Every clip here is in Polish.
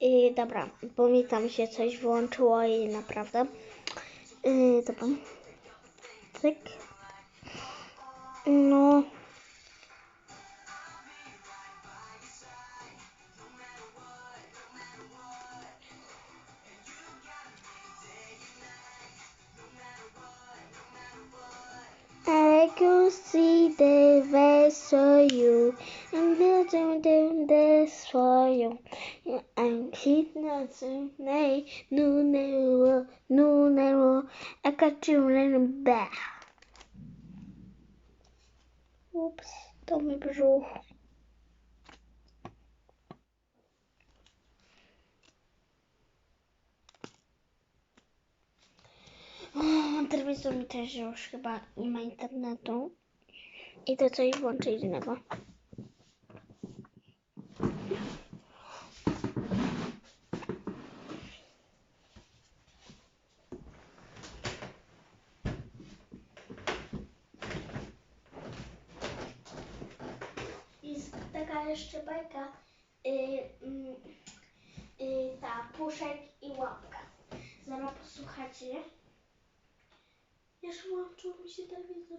I dobra, bo mi tam się coś wyłączyło i naprawdę. Yy, dobra. Cyk. No. Ups, to mój brzuch. Telewizor mi też już chyba nie ma internetu. I to coś włączy innego. jeszcze bajka y, mm, y, ta puszek i łapka. Zaraz posłuchacie Jeszcze włączył mi się telewizor.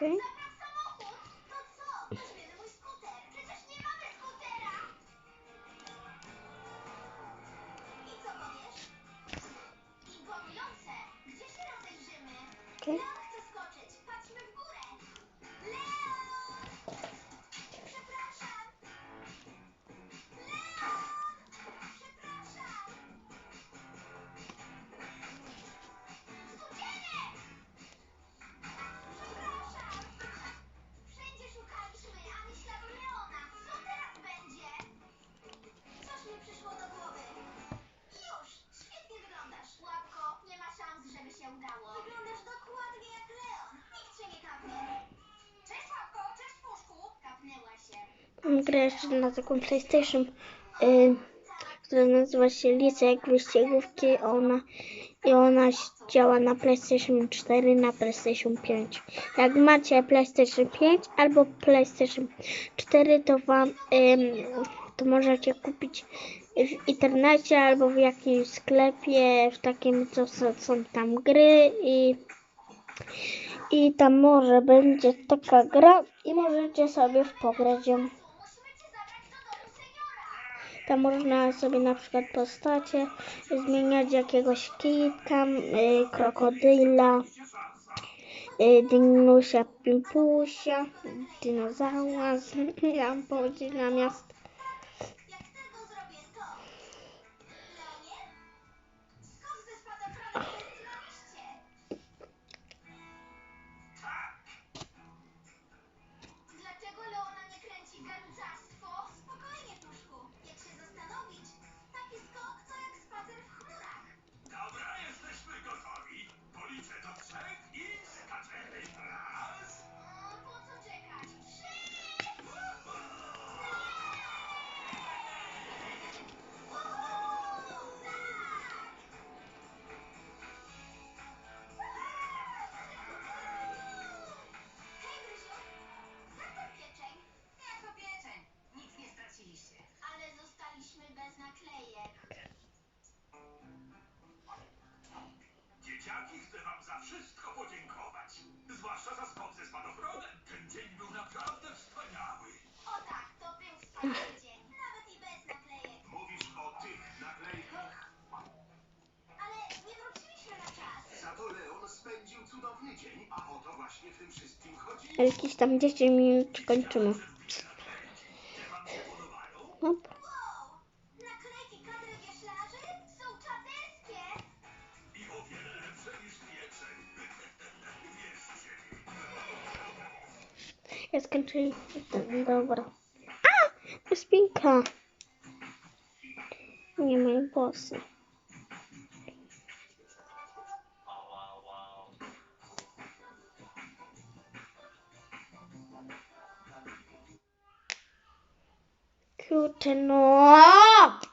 Okay. Grę jeszcze na taką PlayStation, y, która nazywa się jak wyścigówki. Ona, I ona działa na PlayStation 4, na PlayStation 5. Jak macie PlayStation 5 albo PlayStation 4, to wam to możecie kupić w internecie albo w jakimś sklepie, w takim, co są, tam gry i i tam może będzie taka gra i możecie sobie pograć ją. Tam można sobie na przykład postacie zmieniać jakiegoś kitka, y, krokodyla, y, dinusia, pimpusia, dinozaura, ja mam powiedzieć bez naklejek. Dzieciaki, chcę wam za wszystko podziękować. Zwłaszcza za skok ze spadochronem. Ten dzień był naprawdę wspaniały. O tak, to był wspaniały dzień. Nawet i bez naklejek. Mówisz o tych naklejkach? Ale nie wróciliśmy na czas. Za to Leon spędził cudowny dzień, a o to właśnie w tym wszystkim chodzi. Jakieś tam 10 minut kończymy. Let's continue with the lower. Ah! The speaker! You're my boss. Cute enough!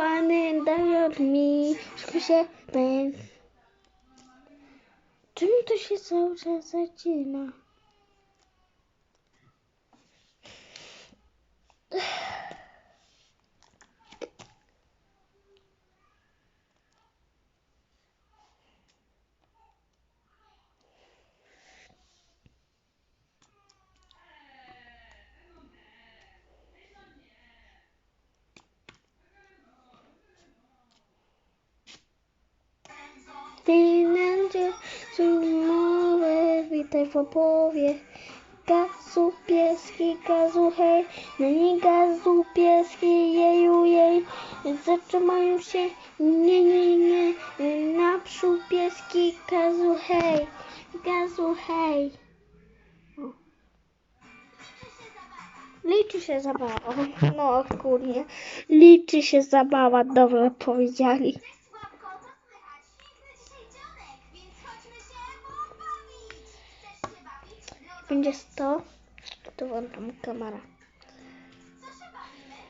And dial me, się ben. Czemu to się cały czas zacina? Pieniądze sumowe, witaj w opowie. Gazu pieski, gazu hej, no nie gazu pieski, jeju jej. Zatrzymają się, nie, nie, nie, naprzód pieski, gazu hej, gazu hej. Liczy się zabawa. No kurnie, liczy się zabawa, dobrze powiedzieli. Będzie 100, to włączam kamera. co się bawimy?